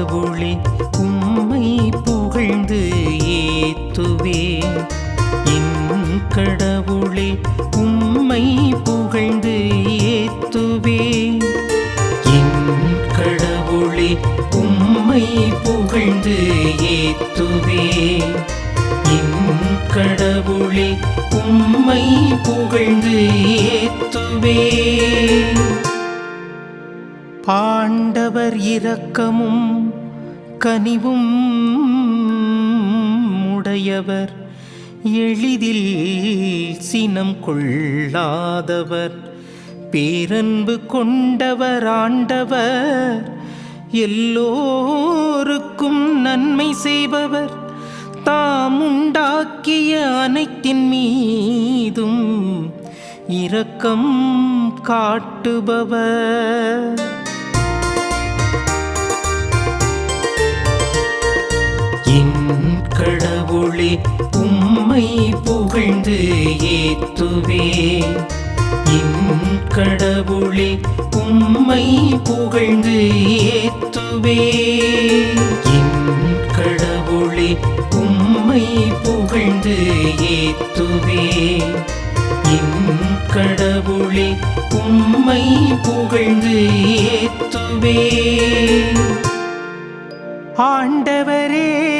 கடவுளே உம்மை புகழ்ந்து ஏத்துவேன் என் கடவுளே உம்மை புகழ்ந்து ஏத்துவேன் என் கடவுளே உம்மை புகழ்ந்து ஏத்துவேன் என் கடவுளே உம்மை புகழ்ந்து ஏத்துவே. ஆண்டவர் இரக்கமும் கனிவும் உடையவர். எளிதில் சினம் கொள்ளாதவர். பேரன்பு கொண்டவர் ஆண்டவர். எல்லோருக்கும் நன்மை செய்பவர். தாம் உண்டாக்கிய அனைத்தின் மீதும் இரக்கம் காட்டுபவர். கடவுளே உம்மை புகழ்ந்து ஏத்துவே. என் கடவுளே உம்மை புகழ்ந்து ஏத்துவே. என் கடவுளே உம்மை புகழ்ந்து ஏத்துவே. என் கடவுளே உம்மை புகழ்ந்து ஏத்துவே. ஆண்டவரே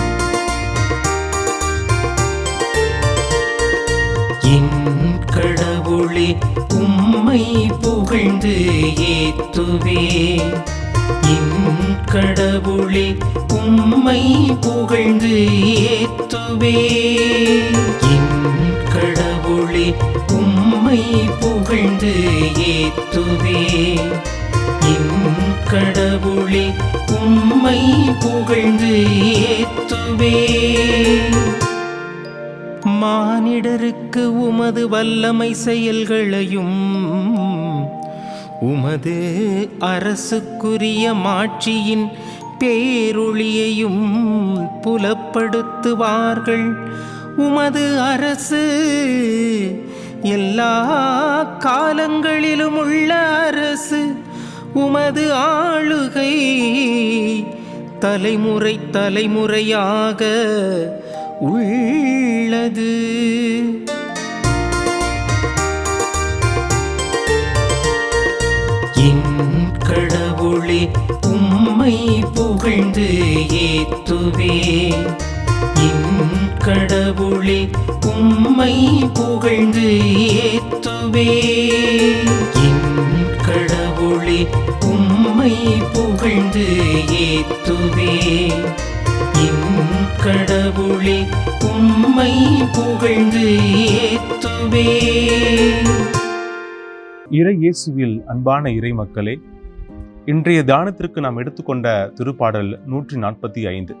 உம்மை புகழ்ந்து ஏத்துவே. என் கடவுளே உம்மை புகழ்ந்து ஏத்துவே. என் கடவுளே உம்மை புகழ்ந்து ஏத்துவே. என் கடவுளே உம்மை புகழ்ந்து ஏத்துவே. மானிடருக்கு உமது வல்லமை செயல்களையும் உமது அரசுக்குரிய மாட்சியின் பேரொளியையும் புலப்படுத்துவார்கள். உமது அரசு எல்லா காலங்களிலும் உள்ள அரசு உமது ஆளுகை தலைமுறை தலைமுறையாக உள் உள்ளது. என் கடவுளே உம்மை புகழ்ந்து ஏத்துவே. என் கடவுளே உம்மை புகழ்ந்து ஏத்துவே. என் கடவுளே உம்மை புகழ்ந்து ஏத்துவே. கடவுளே உம்மை புகழ்ந்து ஏத்துவே. இறை இயேசுவில் அன்பான இறை மக்களே இன்றைய தியானத்திற்கு நாம் எடுத்துக்கொண்ட திருப்பாடல் நூற்றி நாற்பத்தி ஐந்து.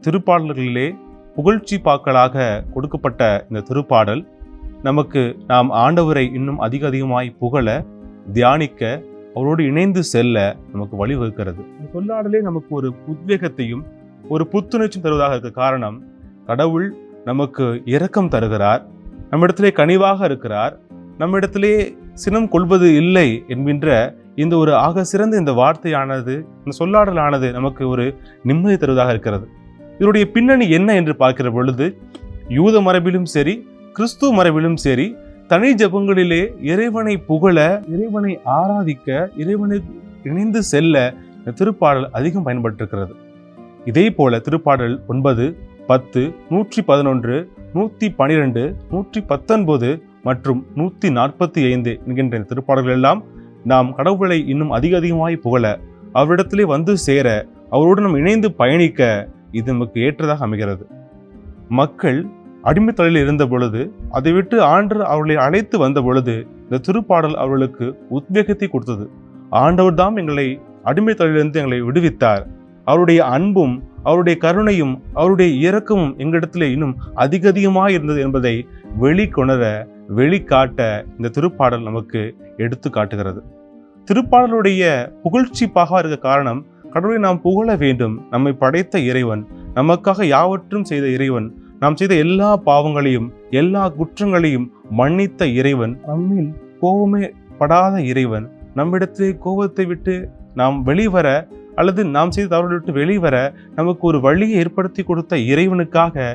திருப்பாடல்களிலே புகழ்ச்சி பாக்களாக கொடுக்கப்பட்ட இந்த திருப்பாடல் நமக்கு நாம் ஆண்டவரை இன்னும் அதிக அதிகமாய் புகழ தியானிக்க அவரோடு இணைந்து செல்ல நமக்கு வழிவகுக்கிறது. சொல்லாடலே நமக்கு ஒரு உத்வேகத்தையும் ஒரு புத்துணர்ச்சி தருவதாக இருக்க காரணம் கடவுள் நமக்கு இரக்கம் தருகிறார் நம்மிடத்திலே கனிவாக இருக்கிறார் நம்மிடத்திலே சினம் கொள்வது இல்லை என்கின்ற இந்த ஒரு ஆக சிறந்த இந்த வார்த்தையானது இந்த சொல்லாடலானது நமக்கு ஒரு நிம்மதி தருவதாக இருக்கிறது. இதனுடைய பின்னணி என்ன என்று பார்க்கிற பொழுது யூத மரபிலும் சரி கிறிஸ்துவ மரபிலும் சரி தனி ஜபங்களிலே இறைவனை புகழ இறைவனை ஆராதிக்க இறைவனை இணைந்து செல்ல இந்த திருப்பாடல் அதிகம் பயன்பட்டிருக்கிறது. இதே போல திருப்பாடல் ஒன்பது பத்து நூற்றி பதினொன்று நூற்றி பனிரெண்டு நூற்றி பத்தொன்பது மற்றும் நூற்றி நாற்பத்தி ஐந்து என்கின்ற திருப்பாடல்கள் எல்லாம் நாம் கடவுளை இன்னும் அதிக அதிகமாய் புகழ அவரிடத்திலே வந்து சேர அவரோடு நாம் இணைந்து பயணிக்க இது நமக்கு ஏற்றதாக அமைகிறது. மக்கள் அடிமைத்தலையில் இருந்த பொழுது அதை விட்டு ஆண்டு அவர்களை அழைத்து வந்த பொழுது இந்த திருப்பாடல் அவர்களுக்கு உத்வேகத்தை கொடுத்தது. ஆண்டவர் தாம் எங்களை அடிமைத்தலையிலிருந்து எங்களை விடுவித்தார். அவருடைய அன்பும் அவருடைய கருணையும் அவருடைய இரக்கமும் எங்களிடத்தில் இன்னும் அதிக அதிகமாக இருந்தது என்பதை வெளிக்கொணர வெளிக்காட்ட இந்த திருப்பாடல் நமக்கு எடுத்து காட்டுகிறது. திருப்பாடலுடைய புகழ்ச்சிப்பாக இருக்க காரணம் கடவுளை நாம் புகழ வேண்டும். நம்மை படைத்த இறைவன் நமக்காக யாவற்றும் செய்த இறைவன் நாம் செய்த எல்லா பாவங்களையும் எல்லா குற்றங்களையும் மன்னித்த இறைவன் நம்மில் கோபமே படாத இறைவன் நம்மிடத்திலே கோபத்தை விட்டு நாம் வெளிவர அல்லது நாம் செய்த தவறுகளை விட்டு வெளிவர நமக்கு ஒரு வழியை ஏற்படுத்தி கொடுத்த இறைவனுக்காக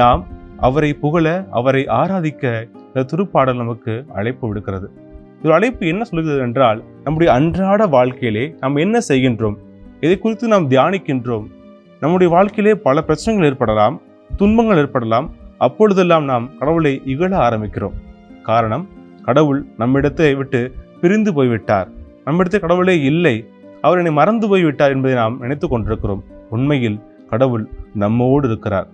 நாம் அவரை புகழ அவரை ஆராதிக்க இந்த திருப்பாடல் நமக்கு அழைப்பு விடுக்கிறது. ஒரு அழைப்பு என்ன சொல்லுகிறது என்றால் நம்முடைய அன்றாட வாழ்க்கையிலே நாம் என்ன செய்கின்றோம் இதை குறித்து நாம் தியானிக்கின்றோம் நம்முடைய வாழ்க்கையிலே பல பிரச்சனைகள் ஏற்படலாம் துன்பங்கள் ஏற்படலாம் அப்பொழுதெல்லாம் நாம் கடவுளை இகழ ஆரம்பிக்கிறோம். காரணம் கடவுள் நம்மிடத்தை விட்டு பிரிந்து போய்விட்டார். நம்மிடத்தை கடவுளே இல்லை அவர் என்னை மறந்து போய்விட்டார் என்பதை நாம் நினைத்து கொண்டிருக்கிறோம். உண்மையில் கடவுள் நம்மோடு இருக்கிறார்.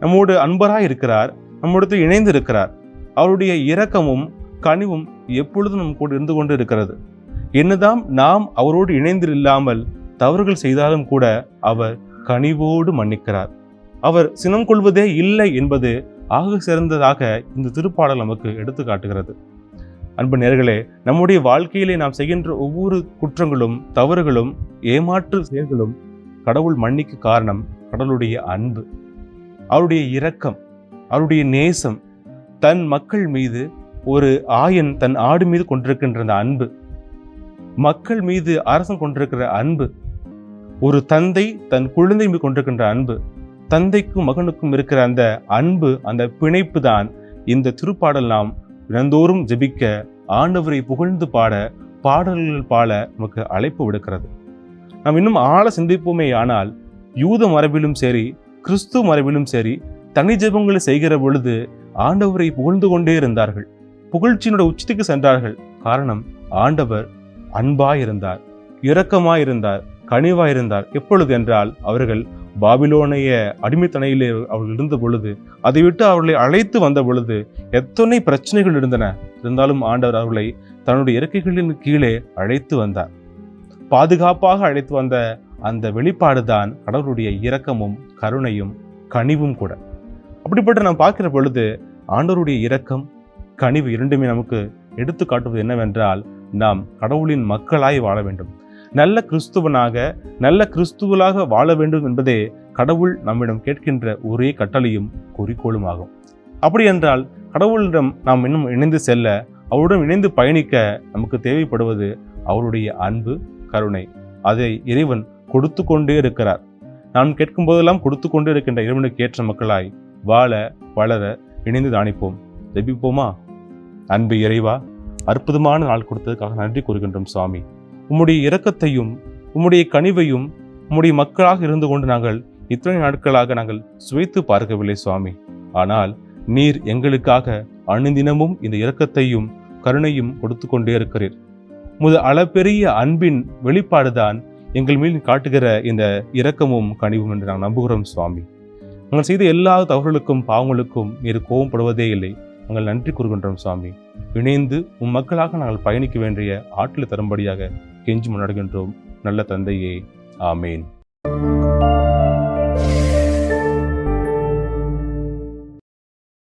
நம்மோடு அன்பராக இருக்கிறார் நம்மோடு இணைந்து இருக்கிறார் அவருடைய இரக்கமும் கனிவும் எப்பொழுதும் நம் கூட இருந்து கொண்டு இருக்கிறது. என்னதான் நாம் அவரோடு இணைந்து இல்லாமல் தவறுகள் செய்தாலும் கூட அவர் கனிவோடு மன்னிக்கிறார். அவர் சினம் கொள்வதே இல்லை என்பது ஆக சிறந்ததாக இந்த திருப்பாடல் நமக்கு எடுத்து காட்டுகிறது அன்பு நேர்களே நம்முடைய வாழ்க்கையிலே நாம் செய்கின்ற ஒவ்வொரு குற்றங்களும் தவறுகளும் ஏமாற்று செயல்களும் கடவுள் மன்னிக்கு காரணம் கடவுளுடைய அன்பு. அவருடைய இரக்கம் அவருடைய நேசம் தன் மக்கள் மீது ஒரு ஆயன் தன் ஆடு மீது கொண்டிருக்கின்ற அந்த அன்பு. மக்கள் மீது அரசன் கொண்டிருக்கிற அன்பு. ஒரு தந்தை தன் குழந்தை மீது கொண்டிருக்கின்ற அன்பு. தந்தைக்கும் மகனுக்கும் இருக்கிற அந்த அன்பு அந்த பிணைப்பு தான் இந்த திருப்பாடல் நாம் தினந்தோறும் ஜெபிக்க ஆண்டவரை புகழ்ந்து பாட பாடல்கள் பாட நமக்கு அழைப்பு விடுக்கிறது. நாம் இன்னும் ஆழ சிந்திப்போமே ஆனால் யூத மரபிலும் சரி கிறிஸ்து மரபிலும் சரி தனி ஜெபங்களை செய்கிற பொழுது ஆண்டவரை புகழ்ந்து கொண்டே இருந்தார்கள். புகழ்ச்சியினோட உச்சத்துக்கு சென்றார்கள். காரணம் ஆண்டவர் அன்பாயிருந்தார் இரக்கமாயிருந்தார் கனிவாயிருந்தார். எப்பொழுது என்றால் அவர்கள் பாபிலோனைய அடிமைத்தனையிலே அவர்கள் இருந்த பொழுது அதை விட்டு அவர்களை அழைத்து வந்த பொழுது எத்தனை பிரச்சனைகள் இருந்தன. இருந்தாலும் ஆண்டவர் அவர்களை தன்னுடைய இறக்கைகளின் கீழே அழைத்து வந்தார். பாதுகாப்பாக அழைத்து வந்த அந்த வெளிப்பாடுதான் கடவுளுடைய இரக்கமும் கருணையும் கனிவும் கூட. அப்படிப்பட்ட நாம் பார்க்கிற பொழுது ஆண்டவருடைய இரக்கம் கனிவு இரண்டுமே நமக்கு எடுத்து காட்டுவது என்னவென்றால் நாம் கடவுளின் மக்களாய் வாழ வேண்டும். நல்ல கிறிஸ்துவனாக நல்ல கிறிஸ்துவலாக வாழ வேண்டும் என்பதே கடவுள் நம்மிடம் கேட்கின்ற ஒரே கட்டளையும் குறிக்கோளும் ஆகும் அப்படி என்றால் கடவுளிடம் நாம் இன்னும் இணைந்து செல்ல அவருடன் இணைந்து பயணிக்க நமக்கு தேவைப்படுவது அவருடைய அன்பு கருணை. அதை இறைவன் கொடுத்து கொண்டே இருக்கிறார். நாம் கேட்கும் போதெல்லாம் கொடுத்து கொண்டே இருக்கின்ற இறைவனுக்கு ஏற்ற மக்களாய் வாழ வளர இணைந்து தானிப்போம் ஜெபிப்போமா? அன்பு இறைவா அற்புதமான நாள் கொடுத்ததுக்காக நன்றி கூறுகின்றோம் சுவாமி. உம்முடைய இரக்கத்தையும் உம்முடைய கனிவையும் உம்முடைய மக்களாக இருந்து கொண்டு நாங்கள் இத்தனை நாட்களாக நாங்கள் சுவைத்து பார்க்கவில்லை சுவாமி. ஆனால் நீர் எங்களுக்காக அணுதினமும் இந்த இரக்கத்தையும் கருணையும் கொடுத்து கொண்டே இருக்கிறீர். முத அளப்பெரிய அன்பின் வெளிப்பாடுதான் எங்கள் மீது காட்டுகிற இந்த இரக்கமும் கனிவும் என்று நாங்கள் நம்புகிறோம் சுவாமி. நாங்கள் செய்த எல்லா தவறுகளுக்கும் பாவங்களுக்கும் நீர் கோபப்படுவதே இல்லை. நாங்கள் நன்றி கூறுகின்றோம் சுவாமி. இணைந்து உம் மக்களாக நாங்கள் பயணிக்க வேண்டிய ஆற்றல் தரும்படியாக கெஞ்சி முன்னடுகின்றோம் நல்ல தந்தையே. ஆமேன்.